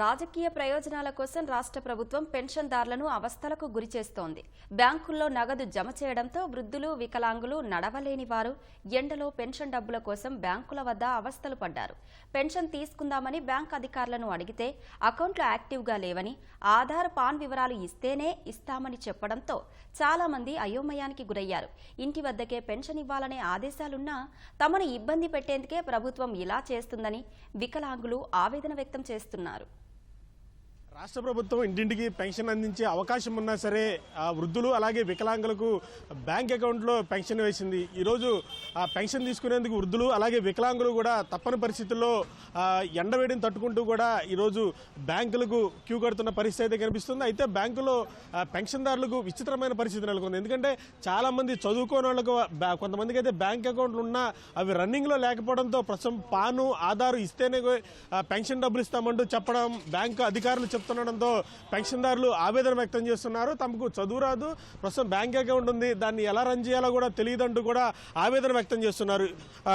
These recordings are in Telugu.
రాజకీయ ప్రయోజనాల కోసం రాష్ట్ర ప్రభుత్వం పెన్షన్దారులను అవస్థలకు గురి చేస్తోంది. బ్యాంకుల్లో నగదు జమ చేయడంతో వృద్ధులు వికలాంగులు నడవలేని వారు ఎండలో పెన్షన్ డబ్బుల కోసం బ్యాంకుల వద్ద అవస్థలు పడ్డారు. పెన్షన్ తీసుకుందామని బ్యాంక్ అధికారులను అడిగితే అకౌంట్లు యాక్టివ్గా లేవని ఆధార్ పాన్ వివరాలు ఇస్తేనే ఇస్తామని చెప్పడంతో చాలా మంది అయోమయానికి గురయ్యారు. ఇంటి వద్దకే పెన్షన్ ఇవ్వాలనే ఆదేశాలున్నా తమను ఇబ్బంది పెట్టేందుకే ప్రభుత్వం ఇలా చేస్తుందని వికలాంగులు ఆవేదన వ్యక్తం చేస్తున్నారు. రాష్ట్ర ప్రభుత్వం ఇంటింటికి పెన్షన్ అందించే అవకాశం ఉన్నా సరే వృద్ధులు అలాగే వికలాంగులకు బ్యాంక్ అకౌంట్లో పెన్షన్ వేసింది. ఈరోజు ఆ పెన్షన్ తీసుకునేందుకు వృద్ధులు అలాగే వికలాంగులు కూడా తప్పని పరిస్థితుల్లో ఎండవేడిని తట్టుకుంటూ కూడా ఈరోజు బ్యాంకులకు క్యూ కడుతున్న పరిస్థితి అయితే కనిపిస్తుంది. అయితే బ్యాంకులో పెన్షన్దారులకు విచిత్రమైన పరిస్థితి నెలకొంది. ఎందుకంటే చాలామంది చదువుకోని వాళ్ళకు కొంతమందికి అయితే బ్యాంక్ అకౌంట్లు ఉన్నా అవి రన్నింగ్లో లేకపోవడంతో ప్రస్తుతం పాను ఆధార్ ఇస్తేనే పెన్షన్ డబ్బులు ఇస్తామంటూ చెప్పడం బ్యాంకు అధికారులు చెప్తుండడంతో పెన్షన్దారులు ఆవేదన వ్యక్తం చేస్తున్నారు. తమకు చదువు రాదు ప్రస్తుతం బ్యాంక్ అకౌంట్ ఉంది. దాన్ని ఎలా రన్ చేయాలో కూడా తెలియదంటూ కూడా ఆవేదన వ్యక్తం చేస్తున్నారు.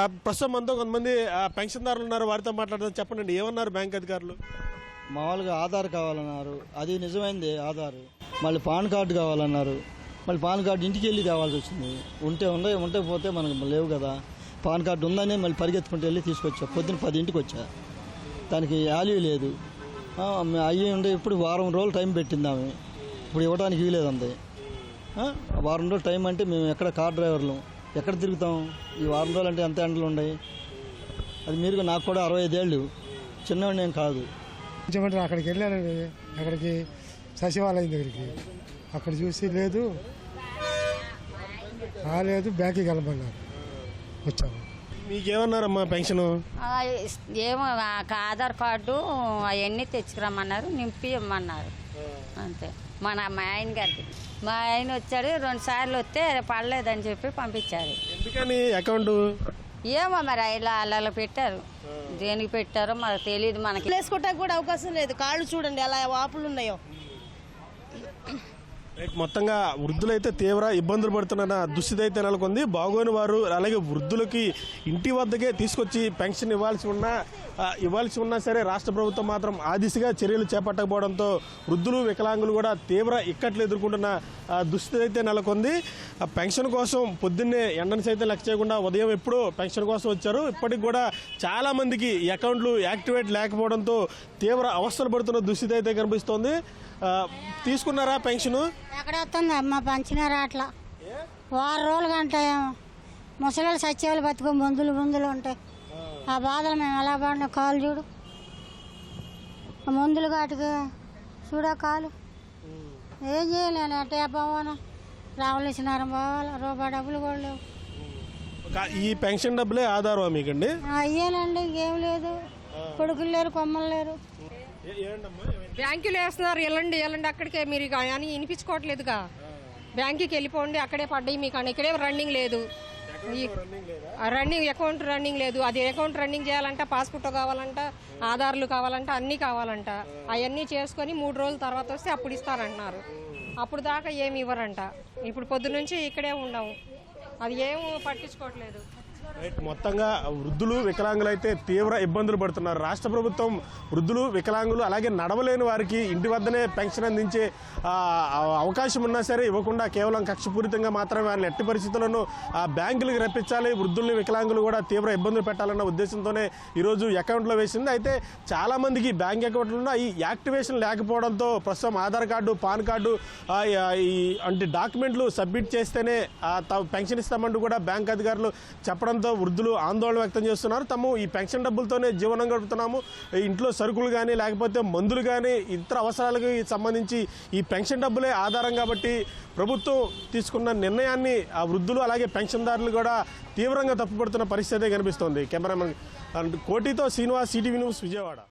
ప్రస్తుతం మనతో కొంతమంది పెన్షన్దారులు ఉన్నారు. వారితో మాట్లాడడం చెప్పండి ఏమన్నారు బ్యాంక్ అధికారులు? మామూలుగా ఆధార్ కావాలన్నారు. అది నిజమైంది ఆధార్. మళ్ళీ పాన్ కార్డు కావాలన్నారు. మళ్ళీ పాన్ కార్డు ఇంటికి వెళ్ళి తేవాల్సి వచ్చింది. ఉంటే ఉండే ఉంటే పోతే మనకు లేవు కదా. పాన్ కార్డు ఉందని మళ్ళీ పరిగెత్తుకుంటూ వెళ్ళి తీసుకొచ్చా? పొద్దున్న పదింటికి వచ్చా. దానికి వాల్యూ లేదు. అయ్యి ఉండే ఇప్పుడు వారం రోజులు టైం పెట్టింది ఆమె ఇప్పుడు ఇవ్వడానికి వీలేదు అంది వారం రోజులు టైం అంటే మేము ఎక్కడ కార్ డ్రైవర్లు ఎక్కడ తిరుగుతాం? ఈ వారం రోజులు అంటే ఎంత ఎండలు ఉన్నాయి? అది మీరు నాకు కూడా అరవై ఐదేళ్ళు చిన్నవాడిని ఏం కాదు. కొంచెం అక్కడికి వెళ్ళానండి అక్కడికి సచివాలయం దగ్గరికి. అక్కడ చూసి లేదు. రాలేదు బ్యాంక్కి వెళ్ళమన్నారు. వచ్చాము. మీకేమన్నారమ్మా పెన్షన్? ఆ, ఇస్- ఏమో ఆ ఆధార్ కార్డు అవన్నీ తెచ్చుకురమ్మన్నారు నింపి ఇమ్మన్నారు అంతే. మన మా ఆయన గారికి. మా ఆయన వచ్చాడు రెండు సార్లు వస్తే పడలేదని చెప్పి పంపించారు. ఎందుకని అకౌంట్? ఏమో మరి ఇలా అలా పెట్టారు. దేనికి పెట్టారో మనకు తెలియదు మనకి. వేసుకోవటానికి కూడా అవకాశం లేదు. కాళ్ళు చూడండి ఎలా వాపులు ఉన్నాయో. మొత్తంగా వృద్ధులైతే తీవ్ర ఇబ్బందులు పడుతున్న దుస్థితి అయితే నెలకొంది. బాగోని వారు అలాగే వృద్ధులకి ఇంటి వద్దకే తీసుకొచ్చి పెన్షన్ ఇవ్వాల్సి ఉన్నా ఇవ్వాల్సి ఉన్నా సరే రాష్ట్ర ప్రభుత్వం మాత్రం ఆ దిశగా చర్యలు చేపట్టకపోవడంతో వృద్ధులు వికలాంగులు కూడా తీవ్ర ఇక్కట్లు ఎదుర్కొంటున్న దుస్థితి అయితే నెలకొంది. ఆ పెన్షన్ కోసం పొద్దున్నే ఎండను సైతం లెక్క చేయకుండా ఉదయం ఎప్పుడో పెన్షన్ కోసం వచ్చారు. ఇప్పటికి కూడా చాలా మందికి అకౌంట్లు యాక్టివేట్ లేకపోవడంతో తీవ్ర అవస్థలు పడుతున్న దుస్థితి అయితే కనిపిస్తోంది తీసుకున్నారా పెన్షను? ఎక్కడ వస్తుంది అమ్మ పంచినారా అట్లా? వారం రోజులు కంటే ముసలి సత్యాలు బతుకు మందులు మందులు ఉంటాయి ఆ. బాధలు మేము ఎలా పడిన కాలు చూడు. మందులు కాటికి చూడా కాలు ఏం చేయలేను అంటే పోవాను రావలసినారు పోవాలి రూపాయి డబ్బులు కూడా లేవు. ఈ పెన్షన్ డబ్బులే ఆధారం మీకండి? అయ్యేనండి ఇంకేం లేదు. కొడుకులు లేరు కొమ్మలు లేరు. బ్యాంకులు వేస్తున్నారు వెళ్ళండి వెళ్ళండి అక్కడికే మీరు అని వినిపించుకోవట్లేదుగా. బ్యాంకుకి వెళ్ళిపోండి అక్కడే పడ్డాయి మీకు అని. ఇక్కడే రన్నింగ్ లేదు. రన్నింగ్ అకౌంట్ రన్నింగ్ లేదు? అది అకౌంట్ రన్నింగ్ చేయాలంట పాస్పోర్ట్ కావాలంట ఆధార్లు కావాలంట అన్నీ కావాలంట. అవన్నీ చేసుకొని మూడు రోజుల తర్వాత వస్తే అప్పుడు ఇస్తారంటున్నారు అప్పుడు దాకా ఏమి ఇవ్వరంట. ఇప్పుడు పొద్దు నుంచి ఇక్కడే ఉండము అది ఏం పట్టించుకోవట్లేదు. మొత్తంగా వృద్ధులు వికలాంగులు అయితే తీవ్ర ఇబ్బందులు పడుతున్నారు. రాష్ట్ర ప్రభుత్వం వృద్ధులు వికలాంగులు అలాగే నడవలేని వారికి ఇంటి వద్దనే పెన్షన్ అందించే అవకాశం ఉన్నా సరే ఇవ్వకుండా కేవలం కక్షపూరితంగా మాత్రమే వారిని ఎట్టి పరిస్థితులను ఆ బ్యాంకులకు రప్పించాలి. వృద్ధుల్ని వికలాంగులు కూడా తీవ్ర ఇబ్బందులు పెట్టాలన్న ఉద్దేశంతోనే ఈరోజు అకౌంట్లో వేసింది. అయితే చాలామందికి బ్యాంక్ అకౌంట్లు ఈ యాక్టివేషన్ లేకపోవడంతో ప్రస్తుతం ఆధార్ కార్డు పాన్ కార్డు ఈ అంటే డాక్యుమెంట్లు సబ్మిట్ చేస్తేనే పెన్షన్ ఇస్తామంటూ కూడా బ్యాంక్ అధికారులు చెప్పడం రావడంతో వృద్ధులు ఆందోళన వ్యక్తం చేస్తున్నారు. తమ ఈ పెన్షన్ డబ్బులతోనే జీవనం గడుపుతున్నాము. ఇంట్లో సరుకులు కానీ లేకపోతే మందులు కానీ ఇతర అవసరాలకు సంబంధించి ఈ పెన్షన్ డబ్బులే ఆధారం కాబట్టి ప్రభుత్వం తీసుకున్న నిర్ణయాన్ని ఆ వృద్ధులు అలాగే పెన్షన్దారులు కూడా తీవ్రంగా తప్పుపడుతున్న పరిస్థితి కనిపిస్తోంది. కెమెరామెన్ కోటితో శ్రీనివాస్ సిటీవీ న్యూస్ విజయవాడ.